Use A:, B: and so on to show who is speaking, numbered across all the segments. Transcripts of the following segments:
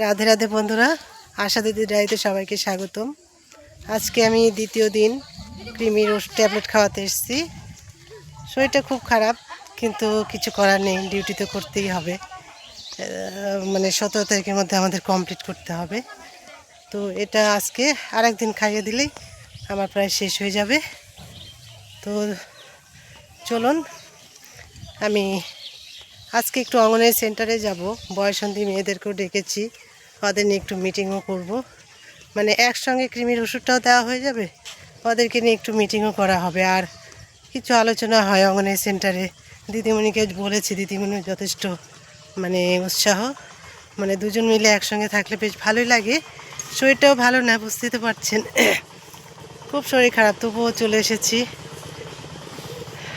A: রাধে রাধে বন্ধুরা, আশা দিদি ডায়েরিতে সবাইকে স্বাগতম। আজকে আমি দ্বিতীয় দিন ক্রিমির ট্যাবলেট খাওয়াতে এসেছি। শরীরটা খুব খারাপ, কিন্তু কিছু করার নেই, ডিউটি তো করতেই হবে। মানে সতেরো তারিখের মধ্যে আমাদের কমপ্লিট করতে হবে। তো এটা আজকে আর একদিন খাইয়ে দিলেই আমার প্রায় শেষ হয়ে যাবে। তো চলুন, আমি আজকে একটু অঙ্গনের সেন্টারে যাব। বয়সন্ধি মেয়েদেরকেও ডেকেছি। ওদের নিয়ে একটু মিটিংও করব। মানে একসঙ্গে কৃমির ওষুধটাও দেওয়া হয়ে যাবে? ওদেরকে নিয়ে একটু মিটিংও করা হবে। আর কিছু আলোচনা হয় অঙ্গনের সেন্টারে দিদিমণিকে বলেছি দিদিমণি যথেষ্ট মানে উৎসাহ। মানে দুজন মিলে একসঙ্গে থাকলে বেশ ভালোই লাগে। শরীরটাও ভালো না, বুঝতেই তো পারছেন। খুব শরীর খারাপ, তবুও চলে এসেছি।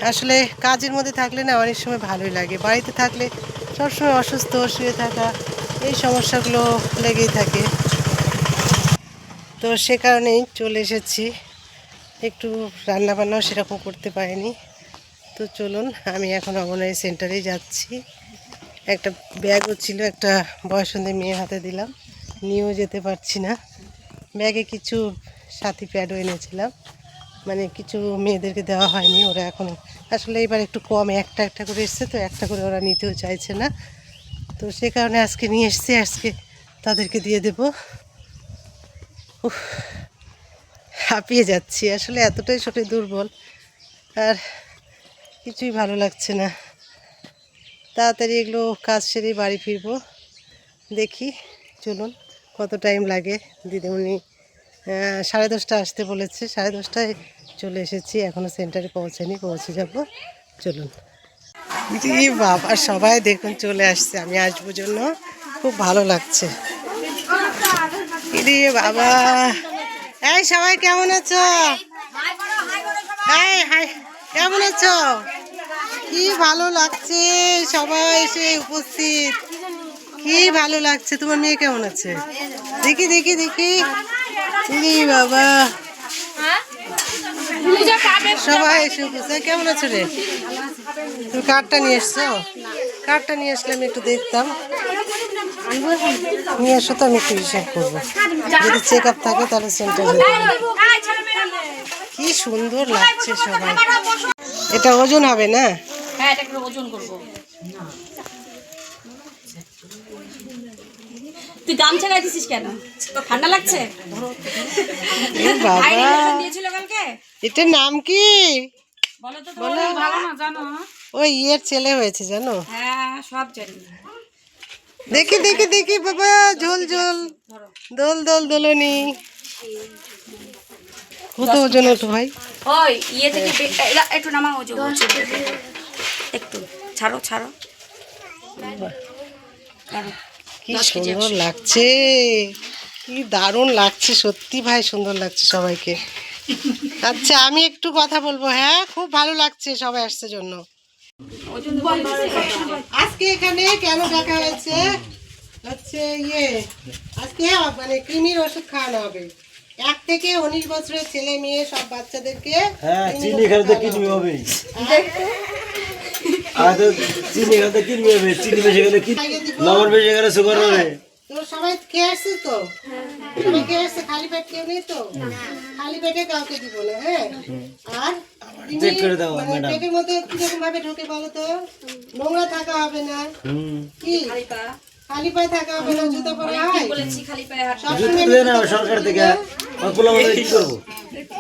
A: আসলে কাজের মধ্যে থাকলে না অনেক সময় ভালোই লাগে। বাড়িতে থাকলে সবসময় অসুস্থ, শুয়ে থাকা, এই সমস্যাগুলো লেগেই থাকে। তো সে কারণেই চলে এসেছি। একটু রান্না বান্নাও সেরকম করতে পারিনি। তো চলুন, আমি এখন অঙ্গনওয়াড়ি সেন্টারেই যাচ্ছি। একটা ব্যাগও ছিল, একটা বয়সন্ধে মেয়ের হাতে দিলাম। নিয়েও যেতে পারছি না। ব্যাগে কিছু সাথী প্যাডও এনেছিলাম। মানে কিছু মেয়েদেরকে দেওয়া হয়নি, ওরা এখন। আসলে এবার একটু কম, একটা একটা করে এসছে তো, একটা করে ওরা নিতেও চাইছে না। তো সে কারণে আজকে নিয়ে এসছি, আজকে তাদেরকে দিয়ে দেব। হাঁপিয়ে যাচ্ছি। আসলে এতটাই শরীর দুর্বল, আর কিছুই ভালো লাগছে না। তাড়াতাড়ি এগুলো কাজ সেরে বাড়ি ফিরবো। দেখি, চলুন, কত টাইম লাগে। দিদিমণি সাড়ে দশটা আসতে বলেছে। সাড়ে দশটায় চলে এসেছি। এখনও সেন্টারে পৌঁছায়নি পৌঁছে যাব। চলুন। বাবা, সবাই দেখুন চলে আসছে। আমি আসব জন্য। খুব ভালো লাগছে। ইরে বাবা। এই সবাই কেমন আছো? এই, হাই, কেমন আছো? কি ভালো লাগছে সবাই এসে উপস্থিত। কি ভালো লাগছে, তোমার মেয়ে কেমন আছে? দেখি দেখি দেখি। বাবা? সবাই কেমন আছো রে? তুমি কার্ডটা নিয়ে এসছো? কার্ডটা নিয়ে আসলে আমি একটু দেখতাম। নিয়ে আসো তো আমি একটু হিসাব করব। যদি চেক আপ থাকে তাহলে সেন্টার কি সুন্দর লাগছে সবাই। এটা ওজন হবে না?
B: হ্যাঁ এটা ওজন করব। তুই গামছা গাইতেছিস কেন? ঠান্ডা লাগছে? দিয়েছিল কালকে?
A: এটার নাম কি?
B: বলো তো
A: বলো।
B: ভালো না জানো?
A: ওই ইয়ের ছেলে হয়েছে জানো?
B: হ্যাঁ সব জানি।
A: দেখি দেখি দেখি বাবা ঝোল ঝোল। দোল দোল দোলনি। কত ওজন একটু ভাই?
B: ওই ইয়ে থেকে একটু নামা ওজন। একটু ছাড়ো ছাড়ো।
A: কি সুন্দর লাগছে। কি দারুণ লাগছে সত্যি ভাই সুন্দর লাগছে সবাইকে। আচ্ছা আমি একটু কথা বলব হ্যাঁ? খুব ভালো লাগছে সবাই আসছে জন্য। আজকে এখানে কেন ডাকা হয়েছে? হচ্ছে ইয়ে আজকে মানে কৃমির ওষুধ খাওয়ানো হবে। এক থেকে উনিশ বছরের ছেলে মেয়ে সব বাচ্চাদেরকে
C: হ্যাঁ চিনি খেলে তো
A: হবে।
C: কিনবি হবেই আর তো চিনি খেলে তো কিনবি হবে চিনি বেশি গেলে কি লবণ বেশি গেলে সুগার হবে।
A: সবাই খেয়ে আসছে তো? সবাই খেয়ে আসছে খালি পেট কেউ নেই তো? খালি পেটে কাউকে দিব না হ্যাঁ? আর
C: চেক করে দাও,
A: মানে
C: ম্যাডাম।
A: পেটের মধ্যে কীরকম ভাবে ঢোকে বলো তো? নোংরা থাকা হবে না। কি? খালি পায়ে থাকা হবে না জুতো পরা হয়।
B: বলেছি খালি পায়ে হাঁটো
C: জুতো
A: আমি
C: তুলে নাও সরকার থেকে।
A: বলি।
C: অল্প কি করব?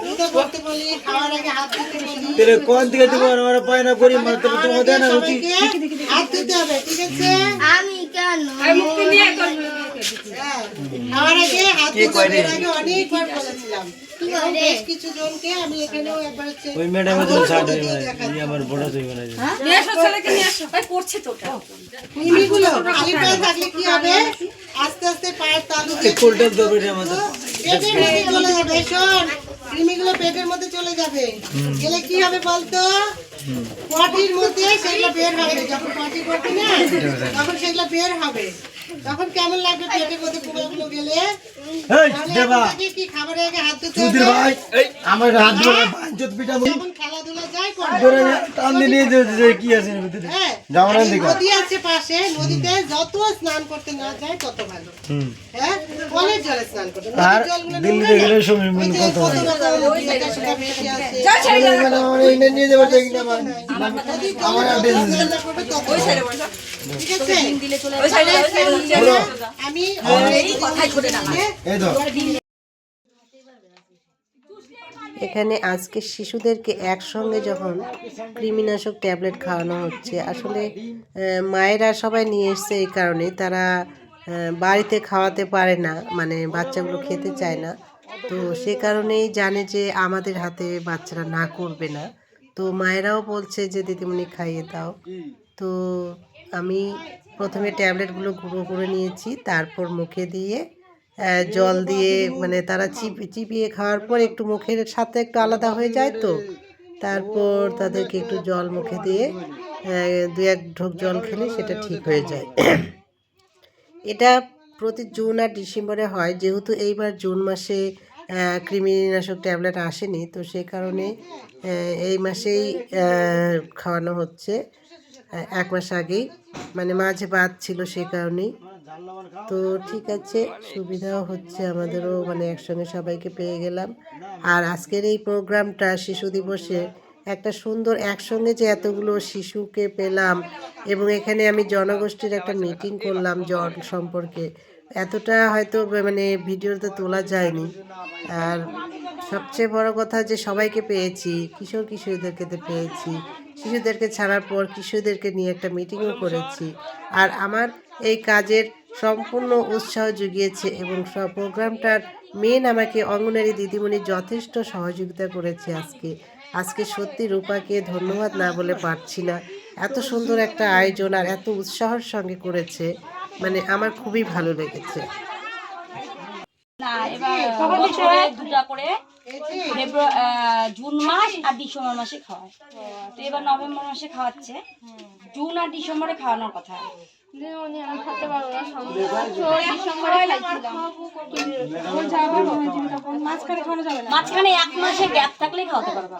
A: জুতো পরতে বলি খাওয়ার আগে হাত ধুতে বলি।
C: তাহলে কোন দিকে দিব আমরা পায় না করি মানে তুমি
A: হাত ধুতে হবে ঠিক আছে? হ্যাঁ, খাওয়ার আগে হাত ধুতে আগে অনেকবার বলেছিলাম। বেশ কিছু জনকে আমি এখানেও একবার
C: ওই ম্যাডামের জন্য শার্ট হয়ে
A: দেখাচ্ছি।
C: আমার বড় তুই
B: নিয়ে আসো ছেলেকে নিয়ে আসো ভাই করছে তো ওটা।
A: মিমিগুলো খালি পায়ে থাকলে কি হবে? আস্তে আস্তে পায়ের তালু দিয়ে
C: কোল্ডের দরবে আমাদের।
A: পেটের মধ্যে চলে যাবে। শোন কৃমিগুলো পেটের মধ্যে চলে যাবে। গেলে কি হবে বলতো? পটির মধ্যে সেগুলো বের হবে। যখন পটি করবি না তখন সেগুলো বের হবে। তখন কেমন লাগবে পেটের মধ্যে পোকাগুলো গেলে?
C: এই দেবা।
A: কি খাবারের আগে হাত ধুতে
C: সুধীর ভাই এই আমার হাত ধরে বাঞ্চত পিঠা মুই
A: এখন খেলাধুলা যায় করে।
C: ধরে টান দিয়ে নিয়ে যে যে কি আছে ভিতরে?
A: হ্যাঁ
C: যাও না দিকে
A: নদী আছে পাশে নদীতে যত স্নান করতে না যায় তত ভালো।
C: হুম।
A: হ্যাঁ কলের জলে স্নান করতে।
C: আর দিল্লিতে গেলে সময় মন কত হয়। মানে নিয়ে যাবে আমার। আমার আর
A: যত
C: business
A: আমি এখানে আজকে শিশুদেরকে একসঙ্গে যখন কৃমিনাশক ট্যাবলেট খাওয়ানো হচ্ছে আসলে মায়েরা সবাই নিয়ে এসছে এই কারণে। তারা বাড়িতে খাওয়াতে পারে না মানে বাচ্চাগুলো খেতে চায় না। তো সে কারণেই জানে যে আমাদের হাতে বাচ্চারা না করবে না। তো মায়েরাও বলছে যে দিদিমণি খাইয়ে দাও। তো আমি প্রথমে ট্যাবলেটগুলো গুঁড়ো করে নিয়েছি, তারপর মুখে দিয়ে জল দিয়ে মানে তারা চিপ, চিপিয়ে খাওয়ার পর একটু মুখের সাথে একটু আলাদা হয়ে যায় তো, তারপর তাদেরকে একটু জল মুখে দিয়ে দু এক ঢোক জল খেলে সেটা ঠিক হয়ে যায়। এটা প্রতি জুন আর ডিসেম্বরে হয়, যেহেতু এইবার জুন মাসে কৃমিনাশক ট্যাবলেট আসেনি, তো সেই কারণে এই মাসেই খাওয়ানো হচ্ছে। এক মাস আগেই মানে মাঝে বাদ ছিল সে কারণেই। তো ঠিক আছে, সুবিধাও হচ্ছে আমাদেরও মানে একসঙ্গে সবাইকে পেয়ে গেলাম। আর আজকের এই প্রোগ্রামটা, শিশু দিবসে একটা সুন্দর একসঙ্গে যে এতগুলো শিশুকে পেলাম এবং এখানে আমি জনগোষ্ঠীর একটা মিটিং করলাম জন সম্পর্কে, এতটা হয়তো মানে ভিডিওতে তোলা যায়নি। আর সবচেয়ে বড় কথা যে সবাইকে পেয়েছি কিশোর কিশোরীদেরকে পেয়েছি শিশুদেরকে ছাড়ার পর কিশোরদেরকে নিয়ে একটা মিটিংও করেছি। আর আমার এই কাজের সম্পূর্ণ উৎসাহ জুগিয়েছে এবং সব প্রোগ্রামটার মেন আমাকে অঙ্গনারী দিদিমণি যথেষ্ট সহযোগিতা করেছে আজকে। আজকে সত্যি রূপাকে ধন্যবাদ না বলে পারছি না। এত সুন্দর একটা আয়োজন আর এত উৎসাহের সঙ্গে করেছে মানে আমার খুবই ভালো লেগেছে।
B: না এবার দুটা করে জুন মাস আর ডিসেম্বর মাসে খাওয়ায় তো এবার নভেম্বর মাসে খাওয়াচ্ছে জুন আর ডিসেম্বরে খাওয়ানোর কথা
D: দিদিমণি আমি খেতে পারব না ষোলো ডিসেম্বরে খাইছিলাম
B: মাঝখানে এক মাসে গ্যাপ থাকলে খাওয়াতে পারবা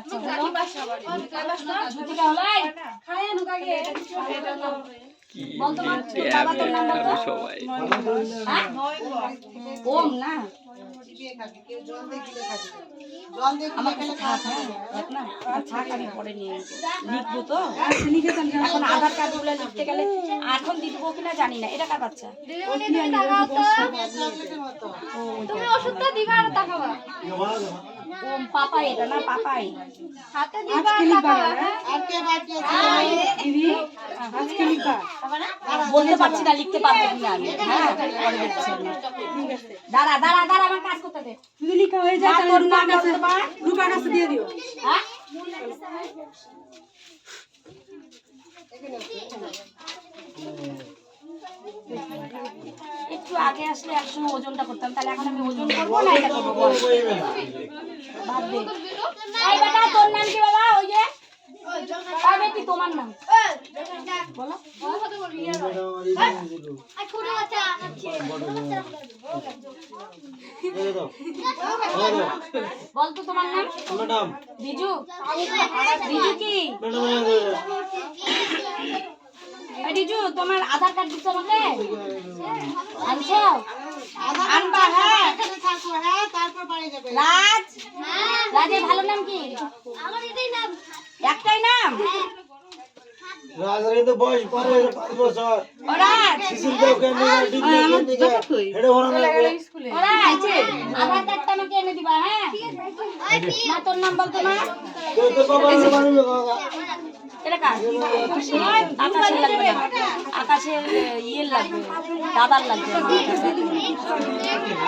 B: আচ্ছা হ্যাঁ? না। লিখব তো? এখন আধার কার্ডগুলো লিখতে গেলে এখন দিয়ে দেবো কিনা জানি না। এটা কার বাচ্চা?
D: তুমি ওষুধটা দিবা আর তাকাবা
B: ওম পাপাই এটা না পাপাই।
D: হাতে দিবা আর তাকাবা
B: বলতে পারছি না লিখতে পারব কিনা আমি হ্যাঁ? পরে দেখছি দাঁড়া দাঁড়া দাঁড়া আমার কাজ করতে দে যদি লিখা হয়ে যায় তোর নাম বলতে রূপার কাছে দিয়ে দিও। হ্যাঁ? একটু আগে আসলে একসময় ওজনটা করতাম। তাহলে এখন আমি ওজন করব না এটা করব বল। বাদ দে। এই বেটা তোর নাম কি বাবা? ওই যে? বেটি তোমার নাম? বলো।
D: ছোট
B: বল তো তোমার নাম। বিজু। বিজু কি?
C: ম্যাডাম
B: তোমার আধার কার্ড দিচ্ছ আমাকে? আনছো? আনবা হ্যাঁ।
A: থাকো হ্যাঁ তারপর বাড়ি যাবে
B: রাজ? রাজের ভালো নাম কি?
D: আমার এটাই নাম?
B: একটাই নাম
C: রাজারে তো বয়স পার পাঁচ বছর।
B: ও রাজ? আধার কার্ডটা আমাকে এনে দিবা হ্যাঁ। মা তোর নাম বলতো না আকাশের লাগবে না। আকাশের ইয়ের লাগবে। দাদার লাগবে।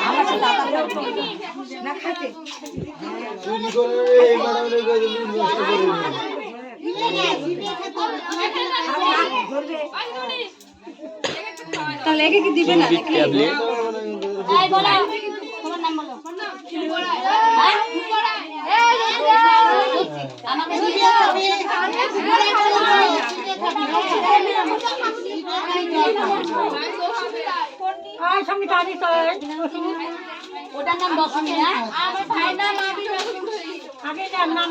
B: আকাশের দাদার লাগবে না?
C: এই ম্যাডামরে কই দিবি
B: বলো। হ্যাঁ? আমাকে। ওটার নাম দশমী না
D: নাম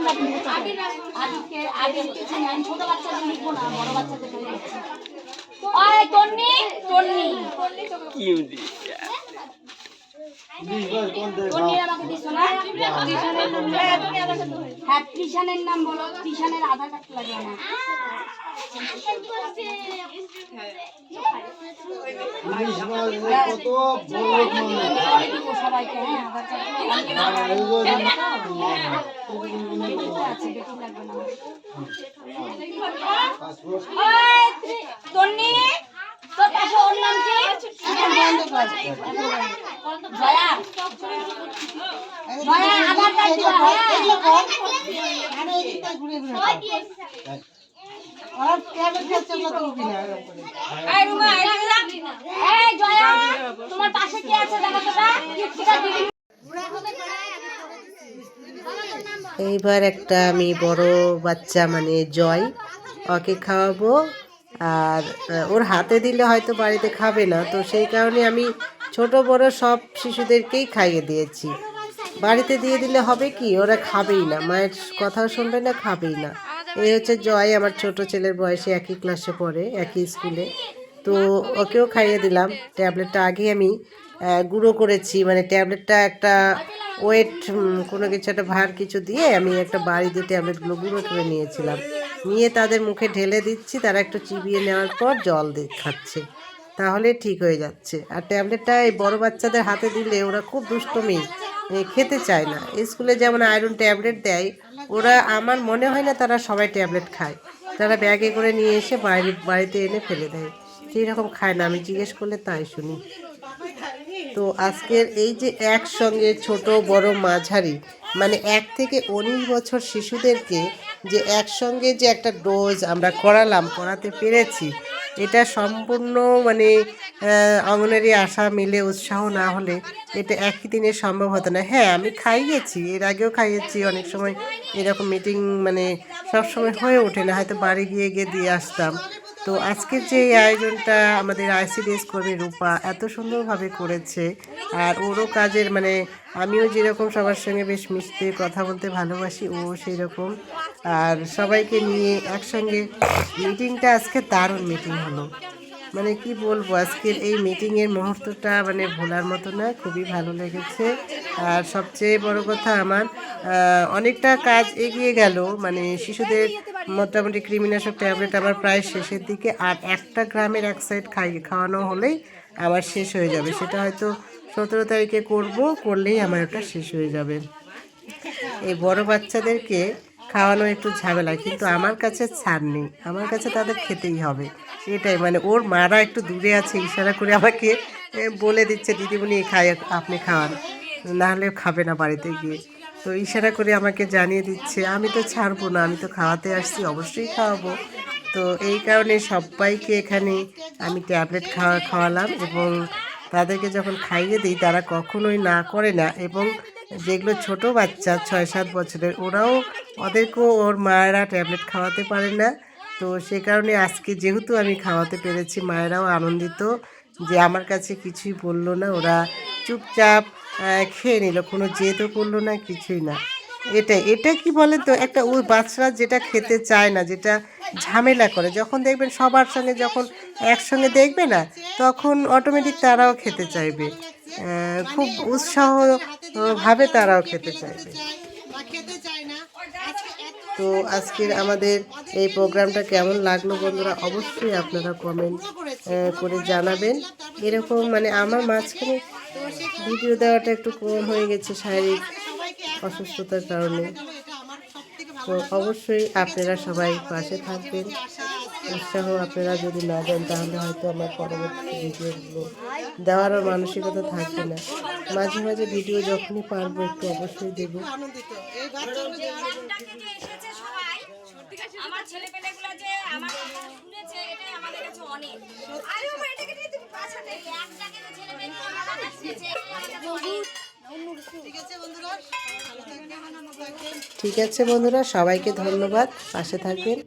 B: আগে কিছু নেই আমি ছোট বাচ্চাদের লিখব না বড় বাচ্চাদের তন্নি তন্নি তন্নি আমাকে দিছো না হ্যাঁ ত্রিশানের নাম বলো। ত্রিশানের আধার কার্ড লাগে দিব সবাইকে হ্যাঁ আধার কার্ড তোর পাশে ওর নাম কি জয়া জয়া আধার কার্ড দিবা হ্যাঁ এই রুমা, এই রুমা। এই জয়া,
A: এইবার একটা আমি বড় বাচ্চা মানে জয়, ওকে খাওয়াবো। আর ওর হাতে দিলে হয়তো বাড়িতে খাবে না, তো সেই কারণে আমি ছোট বড় সব শিশুদেরকেই খাইয়ে দিয়েছি। বাড়িতে দিয়ে দিলে হবে কি? ওরা খাবেই না। মায়ের কথাও শুনবে না, খাবেই না। এই হচ্ছে জয়, আমার ছোট ছেলের বয়সে একই ক্লাসে পড়ে, একই স্কুলে তো ওকেও খাইয়ে দিলাম। ট্যাবলেটটা আগে আমি গুঁড়ো করেছি। মানে ট্যাবলেটটা একটা ওয়েট কোনো কিছু, একটা ভার কিছু দিয়ে আমি একটা বাড়ি দিয়ে ট্যাবলেটগুলো গুঁড়ো করে নিয়েছিলাম। নিয়ে তাদের মুখে ঢেলে দিচ্ছি। তারা একটু চিবিয়ে নেওয়ার পর জল দিয়ে খাচ্ছে। তাহলে ঠিক হয়ে যাচ্ছে। আর ট্যাবলেটটা এই বড় বাচ্চাদের হাতে দিলে ওরা খুব দুষ্টমি। খেতে চায় না। স্কুলে যেমন আয়রন ট্যাবলেট দেয়, ওরা আমার মনে হয় না তারা সবাই ট্যাবলেট খায়। তারা ব্যাগে করে নিয়ে এসে বাড়ি বাড়িতে এনে ফেলে দেয়। সেই রকম খায় না, আমি জিজ্ঞেস করলে তাই শুনি। তো আজকের এই যে একসঙ্গে ছোট, বড় মাঝারি মানে এক থেকে উনিশ বছর শিশুদেরকে যে একসঙ্গে যে একটা ডোজ আমরা করালাম, করাতে পেরেছি এটা সম্পূর্ণ মানে অঙ্গনারী আশা মিলে উৎসাহ না হলে এটা একই দিনে সম্ভব হতো না। হ্যাঁ আমি খাইয়েছি, এর আগেও খাইয়েছি অনেক সময়। এরকম মিটিং মানে সবসময় হয়ে ওঠে না, হয়তো বাড়ি গিয়ে গিয়ে দিয়ে আসতাম। তো আজকের যে আয়োজনটা আমাদের আইসিডিএস কর্মী রূপা এত সুন্দরভাবে করেছে, আর ওরও কাজের মানে আমিও যেরকম সবার সঙ্গে বেশ মিশতে, কথা বলতে ভালোবাসি, ও সেই রকম আর সবাইকে নিয়ে একসঙ্গে মিটিংটা আজকে দারুণ মিটিং হলো। মানে কি বলব, আজকের এই মিটিংয়ের মুহূর্তটা মানে ভোলার মতো না খুবই ভালো লেগেছে। আর সবচেয়ে বড় কথা আমার অনেকটা কাজ এগিয়ে গেল মানে শিশুদের মোটামুটি কৃমিনাশক ট্যাবলেট আমার প্রায় শেষের দিকে, আর একটা গ্রামের এক সাইড খাই, খাওয়ানো হলেই আমার শেষ হয়ে যাবে। সেটা হয়তো সতেরো তারিখে করব, করলেই আমার ওটা শেষ হয়ে যাবে। এই বড় বাচ্চাদেরকে খাওয়ানো একটু ঝামেলা, কিন্তু আমার কাছে ছাড় নেই। আমার কাছে তাদের খেতেই হবে। এটাই মানে ওর মারা একটু দূরে আছে, ইশারা করে আমাকে বলে দিচ্ছে, দিদিমণি খাই, আপনি খাওয়ান। নাহলে খাবে না বাড়িতে গিয়ে। তো ইশারা করে আমাকে জানিয়ে দিচ্ছে, আমি তো ছাড়বো না, আমি তো খাওয়াতে আসছি, অবশ্যই খাওয়াবো। তো এই কারণে সবাইকে এখানে আমি ট্যাবলেট খাওয়া, খাওয়ালাম এবং তাদেরকে যখন খাইয়ে দিই, তারা কখনোই না করে না এবং যেগুলো ছোট বাচ্চা, ছয় সাত বছরের, ওরাও ওদেরকেও ওর মায়েরা ট্যাবলেট খাওয়াতে পারে না। তো সে কারণে আজকে যেহেতু আমি খাওয়াতে পেরেছি, মায়েরাও আনন্দিত যে আমার কাছে কিছুই বলল না। ওরা চুপচাপ খেয়ে নিল, কোনো জেদও করল না, কিছুই না। এটা এটা কি বলে তো? একটা ও বাচ্চারা যেটা খেতে চায় না, যেটা ঝামেলা করে, যখন দেখবেন সবার সঙ্গে যখন একসঙ্গে দেখবে না, তখন অটোমেটিক তারাও খেতে চাইবে। খুব উৎসাহ ভাবে তারাও খেতে চাইবে। তো আজকের আমাদের এই প্রোগ্রামটা কেমন লাগল বন্ধুরা? অবশ্যই আপনারা কমেন্ট করে জানাবেন। এরকম মানে আমার মাঝখানে ভিডিও দেওয়াটা একটু কম হয়ে গেছে শারীরিক অসুস্থতার কারণে। তো অবশ্যই আপনারা সবাই পাশে থাকবেন। উৎসাহ আপনারা যদি না দেন, তাহলে হয়তো আমার পরবর্তী ভিডিওগুলো দেওয়ারও মানসিকতা থাকবে না। মাঝে মাঝে ভিডিও যখনই পারব একটু অবশ্যই দেবো।
B: আমার ছেলে পেলেগুলো যে আমার কথা শুনেছে এটাই আমাদের কাছে অনেক। আরে বাবা এটাকে নিয়ে তুমি বাঁচাতে একটাকে যে ছেলে পেলে আমার কথা শুনেছে
A: ঠিক আছে বন্ধুরা ঠিক আছে বন্ধুরা সবাইকে ধন্যবাদ। পাশে থাকবেন।